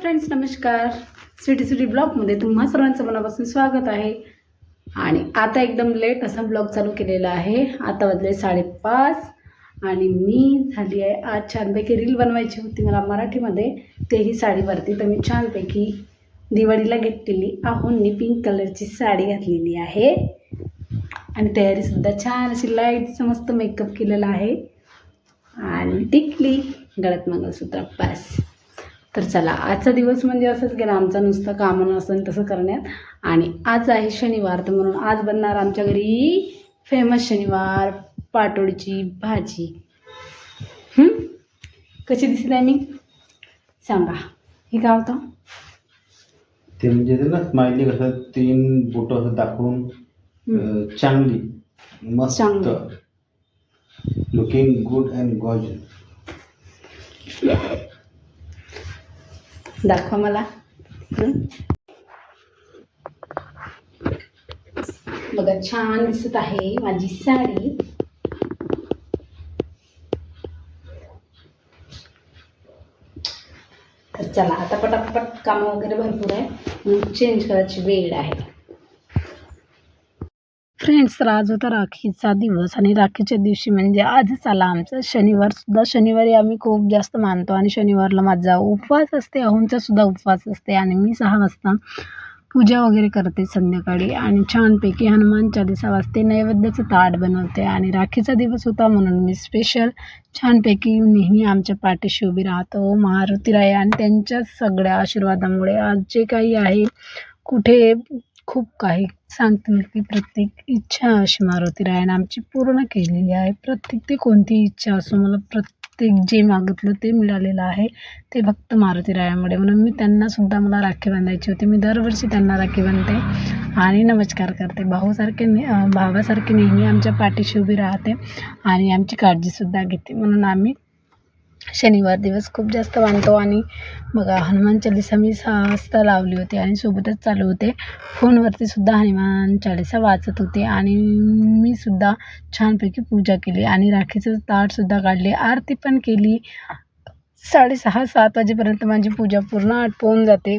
Friends नमस्कार. स्वीटी स्वीटी ब्लॉगमध्ये तुम्हा सर्वांचं मनापासून स्वागत आहे. आणि आता एकदम लेट असा ब्लॉग चालू केलेला आहे. आता वाजले साडेपाच आणि मी झाली आहे आज छानपैकी रील बनवायची होती मला मराठीमध्ये. तेही साडीवरती. तर मी छानपैकी दिवाळीला घेतलेली आहोंनी पिंक कलरची साडी घातलेली आहे. आणि तयारीसुद्धा छान अशी लाईटचं मस्त मेकअप केलेला आहे. आणि टिकली. गळ्यात मंगळसूत्र. बस. तर चला आजचा दिवस म्हणजे असंच गेला. आमचा नुसतं कामं असं तसं करण्यात. आणि आज आहे शनिवार तर म्हणून आज बनणार आमच्या घरी फेमस शनिवार पाटोळीची भाजी? कशी दिसत आहे मी? सांगा. हे काय होतं? ते म्हणजे ते ना स्माइली कसं तीन बोट असं दाखवून चांगली मस्त. चांगली. लुकिंग गुड अँड गॉज दाखवा मला. बघा छान दिसत आहे माझी साडी. तर चला आता पटापट काम वगैरे भरपूर आहे. म्हणून चेंज करायची वेळ आहे. फ्रेंड्स तर आज होता राखीचा दिवस आणि राखीच्या दिवशी म्हणजे आजच आला आमचा शनिवार सुद्धा. शनिवारी आम्ही खूप जास्त मानतो आणि शनिवारला माझा उपवास असते अहोंचा सुद्धा उपवास असते आणि मी सहा वाजता पूजा वगैरे करते संध्याकाळी आणि छानपैकी हनुमान चालिसा वाजते नैवेद्याचं ताट बनवते आणि राखीचा दिवस होता म्हणून मी स्पेशल छानपैकी नेहमी आमच्या पाठीशी उभी राहतो. मारुती राय आणि त्यांच्या सगळ्या आशीर्वादामुळे आज जे काही आहे कुठे खूप काही सांगते मी की प्रत्येक इच्छा अशी मारुतीरायानं आमची पूर्ण केलेली आहे. प्रत्येक ते कोणती इच्छा असो मला प्रत्येक जे मागितलं ते मिळालेलं आहे. ते फक्त मारुती रायामुळे. म्हणून मी त्यांनासुद्धा मला राखी बांधायची होती. मी दरवर्षी त्यांना राखी बांधते आणि नमस्कार करते. भाऊसारखे ने भावासारखे नेहमी आमच्या पाठीशी उभी राहते आणि आमची काळजीसुद्धा घेते. म्हणून आम्ही शनिवार दिवस खूप जास्त मानतो आणि बघा हनुमान चालिसा मी सहा वाजता लावली होती आणि सोबतच चालू होते. फोनवरती सुद्धा हनुमान चालिसा वाचत होते आणि मी सुद्धा छानपैकी पूजा केली आणि राखीचं ताटसुद्धा काढले. आरती पण केली. साडेसहा सात वाजेपर्यंत माझी पूजा पूर्ण आटपवून जाते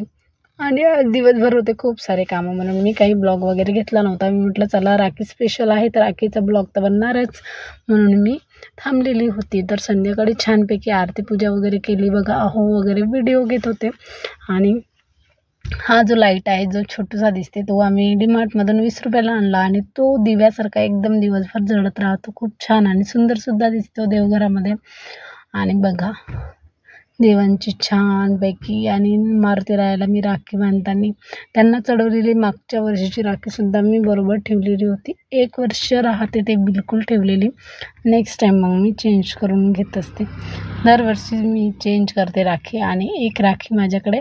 आणि दिवसभर होते खूप सारे कामं. म्हणून मी काही ब्लॉग वगैरे घेतला नव्हता. मी म्हटलं चला राखी स्पेशल आहे तर राखीचा ब्लॉग तर बनणारच. म्हणून मी थांबलेली होती. तर संध्याकाळी छानपैकी आरती पूजा वगैरे केली. बघा अहो वगैरे व्हिडिओ घेत होते. आणि हा जो लाइट आहे जो छोटूसा दिसते तो आम्ही डीमार्टमधून वीस रुपयाला आणला. आणि तो दिव्यासारखा एकदम दिवसभर जळत राहतो. खूप छान आणि सुंदरसुद्धा दिसतो देवघरामध्ये. आणि बघा देवांची छानपैकी आणि मारुती रायाला मी राखी बांधताना त्यांना चढवलेली मागच्या वर्षीची राखीसुद्धा मी बरोबर ठेवलेली होती. एक वर्ष राहते ते बिलकुल ठेवलेली. नेक्स्ट टाईम मग मी चेंज करून घेत असते. दरवर्षी मी चेंज करते राखी आणि एक राखी माझ्याकडे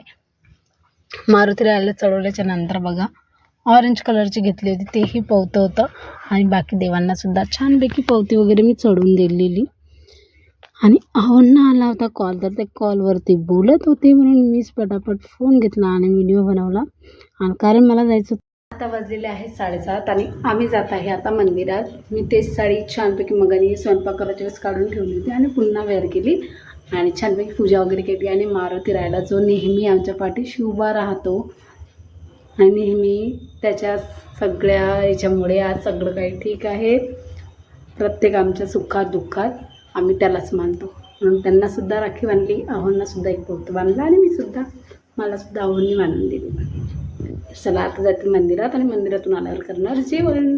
मारुती रायाला चढवल्याच्या नंतर बघा ऑरेंज कलरची घेतली होती तेही पवतं होतं आणि बाकी देवांनासुद्धा छानपैकी पवती वगैरे मी चढवून दिलेली. आणि अहोंना आला होता कॉल तर ते कॉलवरती बोलत होते म्हणून मीच पटापट फोन घेतला आणि व्हिडिओ बनवला. आणि कारण मला जायचं आता वाजलेले आहेत साडेसात आणि आम्ही जात आहे आता मंदिरात. मी तेच साडी छानपैकी मगानी स्वयंपाक करायच्या वेळेस काढून ठेवली होती आणि पुन्हा वेअर केली. आणि छानपैकी पूजा वगैरे केली आणि मारुती राहायला जो नेहमी आमच्या पाठीशी उभा राहतो. आणि नेहमी त्याच्या सगळ्या याच्यामुळे आज सगळं काही ठीक आहे. प्रत्येक आमच्या सुखात दुःखात आम्ही त्यालाच मानतो. म्हणून त्यांनासुद्धा राखी बांधली आव्हांनासुद्धा एक पोत बांधला आणि मी सुद्धा मलासुद्धा आव्हांनी बांधून दिली. चला आता जाते मंदिरात आणि मंदिरातून आल्यावर करणार जेवण.